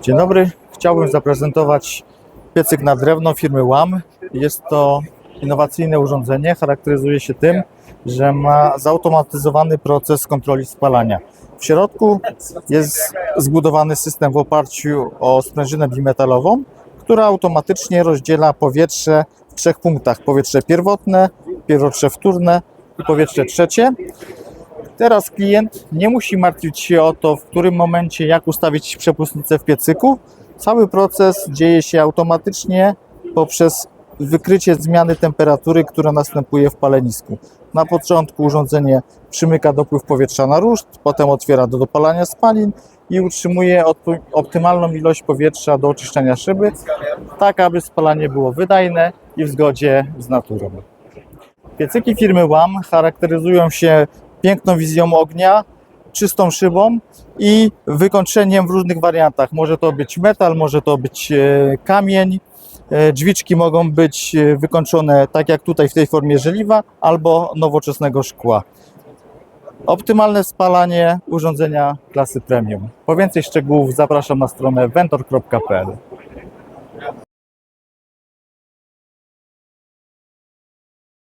Dzień dobry, chciałbym zaprezentować piecyk na drewno firmy łam. Jest to innowacyjne urządzenie, charakteryzuje się tym, że ma zautomatyzowany proces kontroli spalania. W środku jest zbudowany system w oparciu o sprężynę bimetalową, która automatycznie rozdziela powietrze w trzech punktach. Powietrze pierwotne, powietrze wtórne i powietrze trzecie. Teraz klient nie musi martwić się o to, w którym momencie, jak ustawić przepustnicę w piecyku. Cały proces dzieje się automatycznie poprzez wykrycie zmiany temperatury, która następuje w palenisku. Na początku urządzenie przymyka dopływ powietrza na ruszt, potem otwiera do dopalania spalin i utrzymuje optymalną ilość powietrza do oczyszczania szyby, tak aby spalanie było wydajne i w zgodzie z naturą. Piecyki firmy łam charakteryzują się piękną wizją ognia, czystą szybą i wykończeniem w różnych wariantach. Może to być metal, może to być e, kamień. E, Drzwiczki mogą być e, wykończone tak jak tutaj w tej formie żeliwa albo nowoczesnego szkła. Optymalne spalanie urządzenia klasy premium. Po więcej szczegółów zapraszam na stronę ventor.pl.